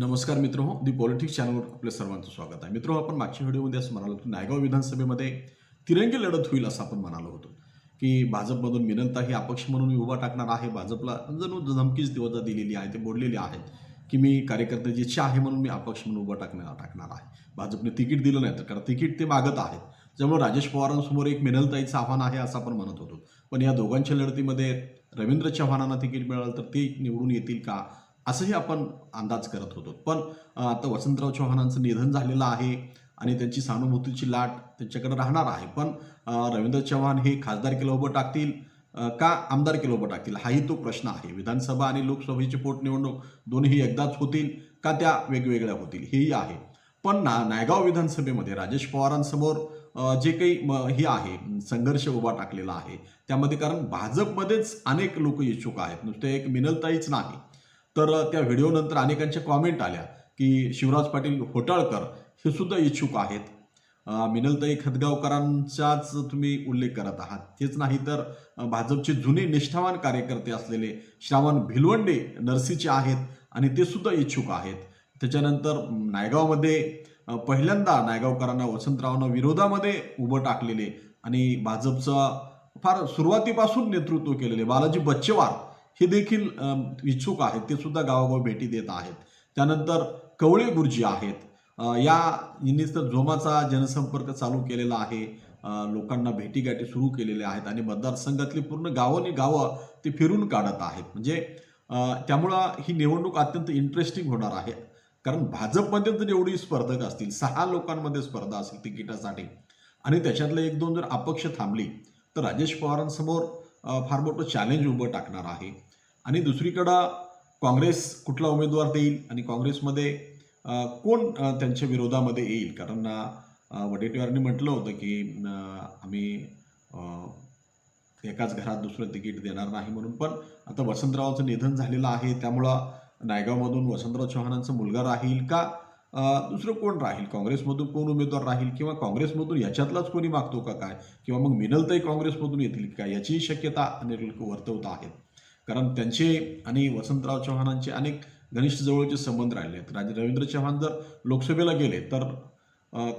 नमस्कार मित्र हो दी पॉलिटिक्स चॅनलवर आपल्या सर्वांचं स्वागत आहे. मित्र आपण मागच्या व्हिडिओमध्ये असं म्हणालो की नायगाव विधानसभेमध्ये तिरंगी लढत होईल असं आपण म्हणालो होतो. की भाजपमधून मिनंता ही अपक्ष म्हणून मी उभा टाकणार आहे भाजपला जणू धमकीच दिवजा दिलेली आहे ते बोललेले आहेत की मी कार्यकर्त्याची इच्छा आहे म्हणून मी अपक्ष म्हणून उभा टाकणार टाकणार आहे. भाजपने तिकीट दिलं नाही तर कारण तिकीट ते मागत आहेत. त्यामुळे राजेश पवारांसमोर एक मिनलताईचं आव्हान आहे असं आपण म्हणत होतो. पण या दोघांच्या लढतीमध्ये रवींद्र चव्हाणांना तिकीट मिळालं तर ते निवडून येतील का? असंही आपण अंदाज करत होतो. पण आता वसंतराव चव्हाणांचं निधन झालेलं आहे आणि त्यांची सहानुभूतीची लाट त्यांच्याकडे राहणार आहे. पण रवींद्र चव्हाण हे खासदार केलं उभं टाकतील का आमदार केलं उभं टाकतील? हाही तो प्रश्न आहे. विधानसभा आणि लोकसभेची पोटनिवडणूक दोन्ही एकदाच होतील का त्या वेगवेगळ्या होतील? हेही आहे. पण ना नायगाव विधानसभेमध्ये राजेश पवारांसमोर जे काही म, हे आहे संघर्ष उभा टाकलेला आहे. त्यामध्ये कारण भाजपमध्येच अनेक लोक इच्छुक आहेत. नुसते एक मिनलताईच नाही. तर त्या व्हिडिओनंतर अनेकांच्या कॉमेंट आल्या की शिवराज पाटील होटाळकर हे सुद्धा इच्छुक आहेत. मिनलताई खतगावकरांचाच तुम्ही उल्लेख करत आहात. तेच नाही तर भाजपचे जुने निष्ठावान कार्यकर्ते असलेले श्रावण भिलवंडे नरसीचे आहेत आणि ते सुद्धा इच्छुक आहेत. त्याच्यानंतर नायगावमध्ये पहिल्यांदा नायगावकरांना वसंतरावांना विरोधामध्ये उभं टाकलेले आणि भाजपचं फार सुरुवातीपासून नेतृत्व केलेले बालाजी बच्चेवार हे देखील इच्छुक आहेत. ते सुद्धा गावागाव भेटी देत आहेत. त्यानंतर कवळे गुरुजी आहेत. या यांनी तर जोमाचा जनसंपर्क चालू केलेला आहे. लोकांना भेटीगाठी सुरू केलेल्या आहेत आणि मतदारसंघातली पूर्ण गावोनी गावं ते फिरून काढत आहेत. म्हणजे त्यामुळं ही निवडणूक अत्यंत इंटरेस्टिंग होणार आहे. कारण भाजपमध्ये जर एवढी स्पर्धक असतील सहा लोकांमध्ये स्पर्धा असेल तिकिटासाठी. आणि त्याच्यातलं एक दोन जर अपक्ष थांबली तर राजेश पवारांसमोर फार मोठं चॅलेंज उभं टाकणार आहे. आणि दुसरीकडं काँग्रेस कुठला उमेदवार देईल आणि काँग्रेसमध्ये कोण त्यांच्या विरोधामध्ये येईल? कारण वडेट्टीवारांनी म्हटलं होतं की आम्ही एकाच घरात दुसरं तिकीट देणार नाही म्हणून. पण आता वसंतरावांचं निधन झालेलं आहे. त्यामुळं नायगावमधून वसंतराव चव्हाणांचा मुलगा राहील का? दुसरं कोण राहील? काँग्रेसमधून कोण उमेदवार राहील? किंवा काँग्रेसमधून याच्यातलाच कोणी मागतो का काय? किंवा मग मिनलताई काँग्रेसमधून येतील का? याचीही शक्यता अनेक लोक वर्तवत आहेत. कारण त्यांचे आणि वसंतराव चव्हाणांचे अनेक घनिष्ठ जवळचे संबंध राहिले आहेत. राजे रवींद्र चव्हाण जर लोकसभेला गेले तर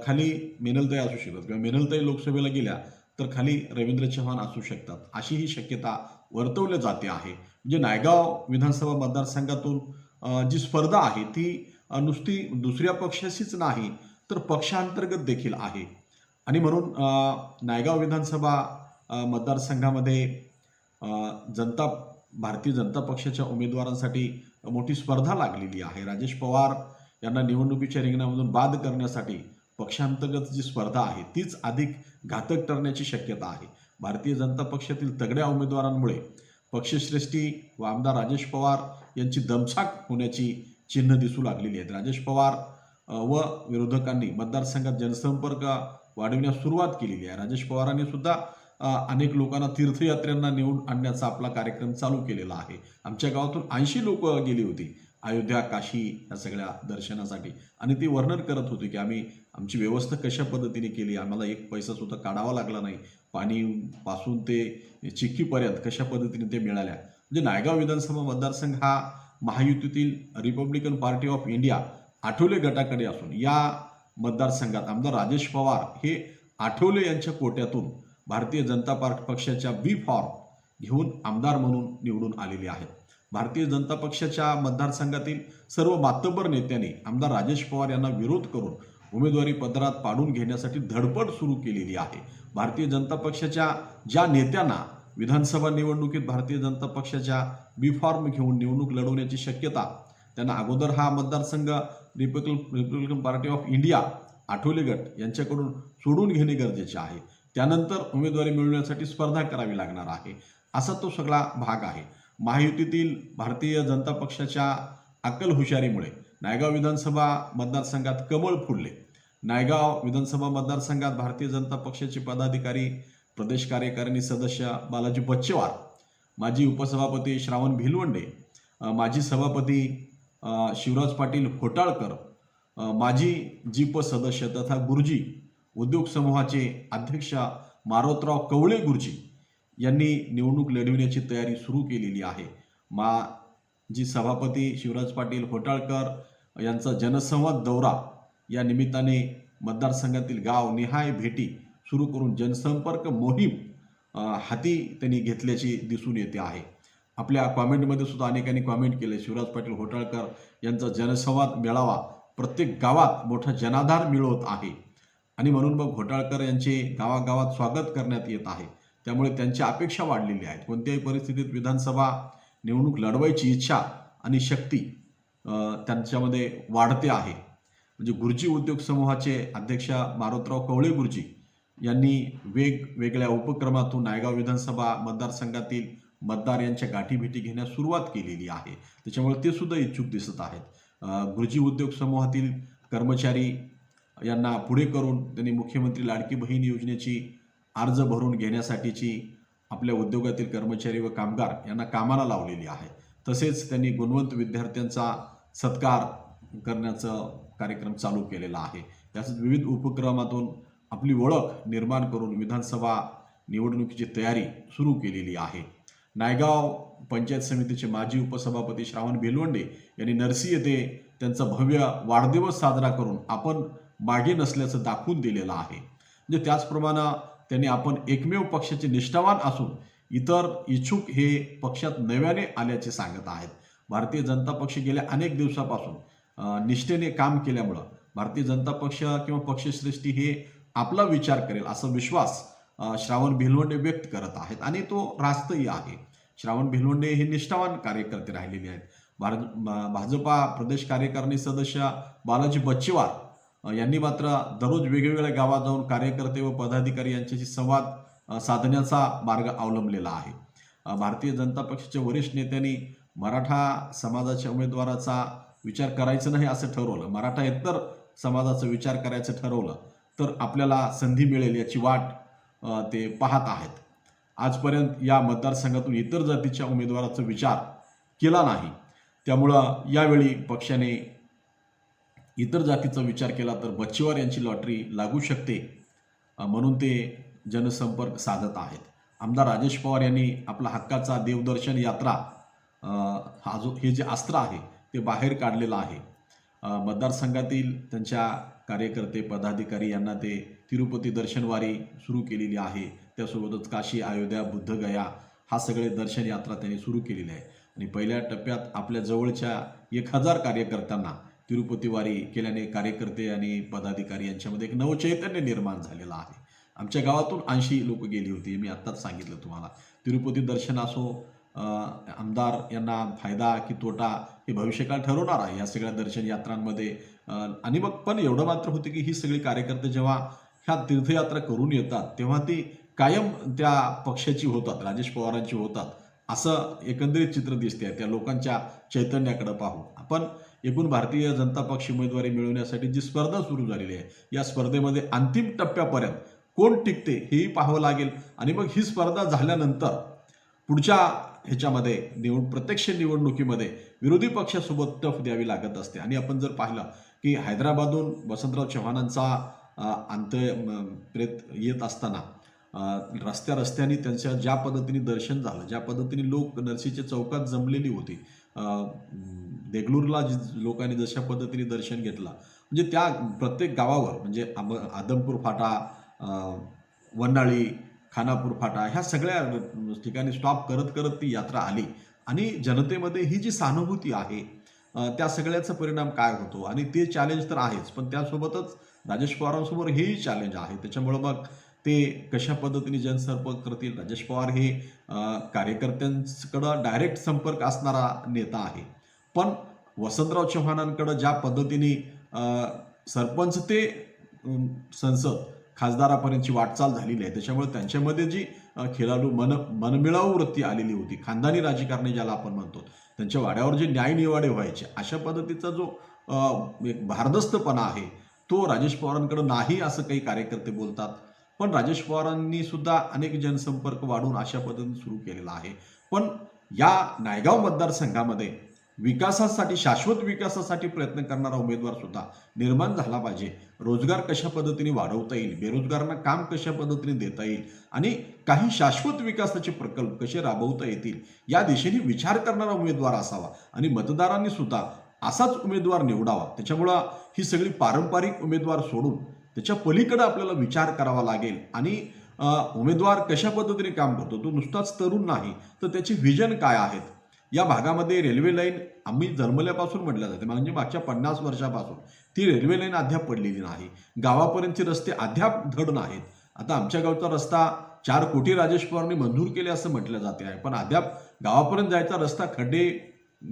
खाली मिनलताई असू शकतात. किंवा मिनलताई लोकसभेला गेल्या तर खाली रवींद्र चव्हाण असू शकतात. अशी ही शक्यता वर्तवल्या जाते आहे. म्हणजे नायगाव विधानसभा मतदारसंघातून जी स्पर्धा आहे ती नुसती दुसऱ्या पक्षाशीच नाही तर पक्षांतर्गत देखील आहे. आणि म्हणून नायगाव विधानसभा मतदारसंघामध्ये जनता भारतीय जनता पक्षाच्या उमेदवारांसाठी मोठी स्पर्धा लागलेली आहे. राजेश पवार यांना निवडणुकीच्या रिंगणामधून बाद करण्यासाठी पक्षांतर्गत जी स्पर्धा आहे तीच अधिक घातक ठरण्याची शक्यता आहे. भारतीय जनता पक्षातील तगड्या उमेदवारांमुळे पक्षश्रेष्ठी व आमदार राजेश पवार यांची दमछाक होण्याची चिन्ह दिसू लागलेली आहेत. राजेश पवार व विरोधकांनी मतदारसंघात जनसंपर्क वाढविण्यास सुरुवात केलेली आहे. राजेश पवारांनी सुद्धा अनेक लोकांना तीर्थयात्रेंना नेऊन आणण्याचा आपला कार्यक्रम चालू केलेला आहे. आमच्या गावातून ऐंशी लोक गेली होती अयोध्या काशी या सगळ्या दर्शनासाठी. आणि ते वर्णन करत होते की आम्ही आमची व्यवस्था कशा पद्धतीने केली? आम्हाला एक पैसा सुद्धा काढावा लागला नाही. पाणी पासून ते चिक्कीपर्यंत कशा पद्धतीने ते मिळाल्या? म्हणजे नायगाव विधानसभा मतदारसंघ हा महायुतीतील Republican Party of India Athawale गटाकडे असून या मतदारसंघात आमदार राजेश पवार हे आठवले यांच्या कोट्यातून भारतीय जनता पार्ट पक्षाच्या बी फॉर्म घेऊन आमदार म्हणून निवडून आलेले आहेत. भारतीय जनता पक्षाच्या मतदारसंघातील सर्व मातब्बर नेत्यांनी आमदार राजेश पवार यांना विरोध करून उमेदवारी पदरात पाडून घेण्यासाठी धडपड सुरू केलेली आहे. भारतीय जनता पक्षाच्या ज्या नेत्यांना विधानसभा निवडणुकीत भारतीय जनता पक्षाच्या बी फॉर्म घेऊन निवडणूक लढवण्याची शक्यता त्यांना अगोदर हा मतदारसंघ Republican Republican Party of India Athawale गट यांच्याकडून सोडून घेणे गरजेचे आहे. त्यानंतर उमेदवारी मिळवण्यासाठी स्पर्धा करावी लागणार आहे. असा तो सगळा भाग आहे. महायुतीतील भारतीय जनता पक्षाच्या अक्कल हुशारीमुळे नायगाव विधानसभा मतदारसंघात कमळ फुलले. नायगाव विधानसभा मतदारसंघात भारतीय जनता पक्षाचे पदाधिकारी प्रदेश कार्यकारिणी सदस्य बालाजी बच्चेवार माजी उपसभापती श्रावण भिलवंडे माजी सभापती शिवराज पाटील होटाळकर माजी जीप सदस्य तथा गुरुजी उद्योग समूहाचे अध्यक्ष मारोतराव कवळे गुरुजी यांनी निवडणूक लढविण्याची तयारी सुरू केलेली आहे. मा जी सभापती शिवराज पाटील होटाळकर यांचा जनसंवाद दौरा या निमित्ताने मतदारसंघातील गाव निहाय भेटी सुरू करून जनसंपर्क मोहीम हाती त्यांनी घेतल्याची दिसून येते आहे. आपल्या कॉमेंटमध्ये सुद्धा अनेकांनी कॉमेंट केले. शिवराज पाटील होटाळकर यांचा जनसंवाद मेळावा प्रत्येक गावात मोठा जनाधार मिळवत आहे. आणि म्हणून मग घोटाळकर यांचे गावागावात स्वागत करण्यात येत आहे. त्यामुळे त्यांची अपेक्षा वाढलेली आहेत. कोणत्याही परिस्थितीत विधानसभा निवडणूक लढवायची इच्छा आणि शक्ती त्यांच्यामध्ये वाढते आहे. म्हणजे गुरुजी उद्योग समूहाचे अध्यक्ष मारुतराव कवळे गुरुजी यांनी वेगवेगळ्या उपक्रमातून नायगाव विधानसभा मतदारसंघातील मतदार यांच्या गाठीभेटी घेण्यास सुरुवात केलेली आहे. त्याच्यामुळे ते सुद्धा इच्छुक दिसत आहेत. गुरुजी उद्योग समूहातील कर्मचारी यांना पुढे करून त्यांनी मुख्यमंत्री लाडकी बहीण योजनेची अर्ज भरून घेण्यासाठीची आपल्या उद्योगातील कर्मचारी व कामगार यांना कामाला लावलेली आहे. तसेच त्यांनी गुणवंत विद्यार्थ्यांचा सत्कार करण्याचा कार्यक्रम चालू केलेला आहे. याच विविध उपक्रमातून आपली ओळख निर्माण करून विधानसभा निवडणुकीची तयारी सुरू केलेली आहे. नायगाव पंचायत समितीचे माजी उपसभापती श्रावण बेलवंडे यांनी नरसी येथे त्यांचा भव्य वाढदिवस साजरा करून आपण मागे नसल्याचं दाखवून दिलेलं आहे. म्हणजे त्याचप्रमाणे त्यांनी आपण एकमेव पक्षाचे निष्ठावान असून इतर इच्छुक हे पक्षात नव्याने आल्याचे सांगत आहेत. भारतीय जनता पक्ष गेल्या अनेक दिवसापासून निष्ठेने काम केल्यामुळं भारतीय जनता पक्ष किंवा पक्षश्रेष्ठी हे आपला विचार करेल असा विश्वास श्रावण भिलवंडे व्यक्त करत आहेत आणि तो रास्तही आहे. श्रावण भिलवंडे हे निष्ठावान कार्यकर्ते राहिलेले आहेत. भारत भाजपा प्रदेश कार्यकारिणी सदस्य बालाजी बच्चेवार यांनी मात्र दररोज वेगवेगळ्या गावात जाऊन कार्यकर्ते व पदाधिकारी यांच्याशी संवाद साधण्याचा मार्ग अवलंबलेला आहे. भारतीय जनता पक्षाच्या वरिष्ठ नेत्यांनी मराठा समाजाच्या उमेदवाराचा विचार करायचा नाही असं ठरवलं. मराठा इतर समाजाचा विचार करायचं ठरवलं. तर आपल्याला संधी मिळेल याची वाट ते पाहत आहेत. आजपर्यंत या मतदारसंघातून इतर जातीच्या उमेदवाराचा विचार केला नाही. त्यामुळं यावेळी पक्षाने इतर जातीचा विचार केला तर बच्चेवार यांची लॉटरी लागू शकते म्हणून ते जनसंपर्क साधत आहेत. आमदार राजेश पवार यांनी आपला हक्काचा देवदर्शन यात्रा हा जो हे जे अस्त्र आहे ते बाहेर काढलेलं आहे. मतदारसंघातील त्यांच्या कार्यकर्ते पदाधिकारी यांना ते तिरुपती दर्शनवारी सुरू केलेली आहे. त्यासोबतच काशी अयोध्या बुद्धगया हा सगळे दर्शन यात्रा त्यांनी सुरू केलेली आहे. आणि पहिल्या टप्प्यात आपल्या जवळच्या एक हजार कार्यकर्त्यांना तिरुपती वारी केल्याने कार्यकर्ते आणि पदाधिकारी यांच्यामध्ये एक नवचैतन्य निर्माण झालेलं आहे. आमच्या गावातून ऐंशी लोक गेली होती मी आत्ताच सांगितलं तुम्हाला. तिरुपती दर्शन असो आमदार यांना फायदा की तोटा हे भविष्यकाळ ठरवणार आहे या सगळ्या दर्शन यात्रांमध्ये. आणि मग पण एवढं मात्र होते की ही सगळी कार्यकर्ते जेव्हा ह्या तीर्थयात्रा करून येतात तेव्हा ती कायम त्या पक्षाची होतात राजेश पवारांची होतात. असं एकंदरीत चित्र दिसते त्या लोकांच्या चैतन्याकडे पाहू आपण एकूण भारतीय जनता पक्ष उमेदवारी मिळवण्यासाठी जी स्पर्धा सुरू झालेली आहे या स्पर्धेमध्ये अंतिम टप्प्यापर्यंत कोण टिकते हेही पाहावं लागेल. आणि मग ही स्पर्धा झाल्यानंतर पुढच्या ह्याच्यामध्ये निवड प्रत्यक्ष निवडणुकीमध्ये विरोधी पक्षासोबत टफ द्यावी लागत असते. आणि आपण जर पाहिलं की हैदराबादहून वसंतराव चव्हाणांचा अंत अंत्य प्रेत येत असताना रस्त्या रस्त्याने त्यांच्या ज्या पद्धतीने दर्शन झालं ज्या पद्धतीने लोक नरसीच्या चौकात जमलेली होती देगलूरला जी लोकांनी जशा पद्धतीने दर्शन घेतलं म्हणजे त्या प्रत्येक गावावर म्हणजे आम आदमपूर फाटा वन्नाळी खानापूर फाटा ह्या सगळ्या ठिकाणी स्टॉप करत करत ती यात्रा आली. आणि जनतेमध्ये ही जी सहानुभूती आहे त्या सगळ्याचा परिणाम काय होतो? आणि ते चॅलेंज तर आहेच पण त्यासोबतच राजेश पवारांसमोर हेही चॅलेंज आहे. त्याच्यामुळं मग ते कशा पद्धतीने जनसंपर्क करतील? राजेश पवार हे कार्यकर्त्यांकडं डायरेक्ट संपर्क असणारा नेता आहे. पण वसंतराव चव्हाणांकडं ज्या पद्धतीने सरपंच ते संसद खासदारापर्यंतची वाटचाल झालेली आहे. त्याच्यामुळे त्यांच्यामध्ये जी खेळाडू मन मनमिळावू वृत्ती आलेली होती खानदानी राजकारणी ज्याला आपण म्हणतो त्यांच्या वाड्यावर जे न्यायनिवाडे व्हायचे अशा पद्धतीचा जो एक भारदस्तपणा आहे तो राजेश पवारांकडे नाही असं काही कार्यकर्ते बोलतात. पण राजेश पवारांनी सुद्धा अनेक जनसंपर्क वाढवून अशा पद्धतीने सुरू केलेला आहे. पण या नायगाव मतदारसंघामध्ये विकासासाठी शाश्वत विकासासाठी प्रयत्न करणारा उमेदवार सुद्धा निर्माण झाला पाहिजे. रोजगार कशा पद्धतीने वाढवता येईल? बेरोजगारांना काम कशा पद्धतीने देता येईल? आणि काही शाश्वत विकासाचे प्रकल्प कसे राबवता येतील? या दिशेने विचार करणारा उमेदवार असावा आणि मतदारांनी सुद्धा असाच उमेदवार निवडावा. त्याच्यामुळं ही सगळी पारंपरिक उमेदवार सोडून त्याच्या पलीकडे आपल्याला विचार करावा लागेल. आणि उमेदवार कशा पद्धतीने काम करतो? तो नुसताच तरुण नाही. तर त्याचे व्हिजन काय आहेत? या भागामध्ये रेल्वे लाईन आम्ही जन्मल्यापासून म्हटलं जाते म्हणजे मागच्या पन्नास वर्षापासून. ती रेल्वे लाईन अद्याप पडलेली नाही. गावापर्यंतचे रस्ते अद्याप धड नाहीत. आता आमच्या गावचा रस्ता चार कोटी राजेश पवारांनी मंजूर केले असं म्हटलं जाते आहे. पण अद्याप गावापर्यंत जायचा रस्ता खड्डे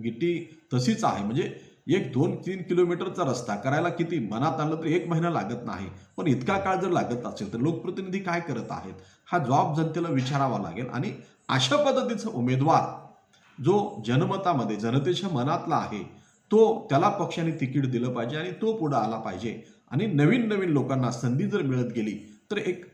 गिट्टी तशीच आहे. म्हणजे एक दोन तीन किलोमीटरचा रस्ता करायला किती मनात आणलं तर एक महिना लागत नाही. पण इतका काळ जर लागत असेल तर लोकप्रतिनिधी काय करत आहेत? हा जॉब जनतेला विचारावा लागेल. आणि अशा पद्धतीचा उमेदवार जो जनमतामध्ये जनतेच्या मनातला आहे तो त्याला पक्षाने तिकीट दिलं पाहिजे आणि तो पुढं आला पाहिजे. आणि नवीन नवीन लोकांना संधी जर मिळत गेली तर एक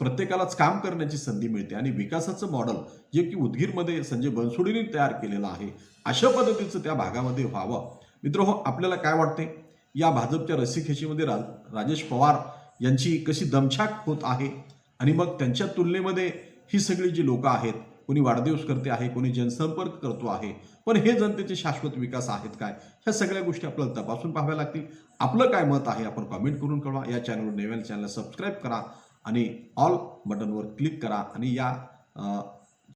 प्रत्येकालाच काम करण्याची संधी मिळते. आणि विकासाचं मॉडेल जे की उदगीरमध्ये संजय बनसोडीने तयार केलेलं आहे अशा पद्धतीचं त्या भागामध्ये व्हावं. मित्र हो आपल्याला काय वाटते या भाजपच्या रस्सीखेचीमध्ये रा राजेश पवार यांची कशी दमछाक होत आहे? आणि मग त्यांच्या तुलनेमध्ये ही सगळी जी लोकं आहेत कोणी वाढदिवस करते आहे कोणी जनसंपर्क करतो आहे. पण हे जनतेचे शाश्वत विकास आहेत काय? ह्या सगळ्या गोष्टी आपल्याला तपासून पाहाव्या लागतील. आपलं काय मत आहे आपण कमेंट करून कळवा. या चॅनलवर नव्याने चॅनलला सबस्क्राईब करा आणि ऑल बटनवर क्लिक करा आणि या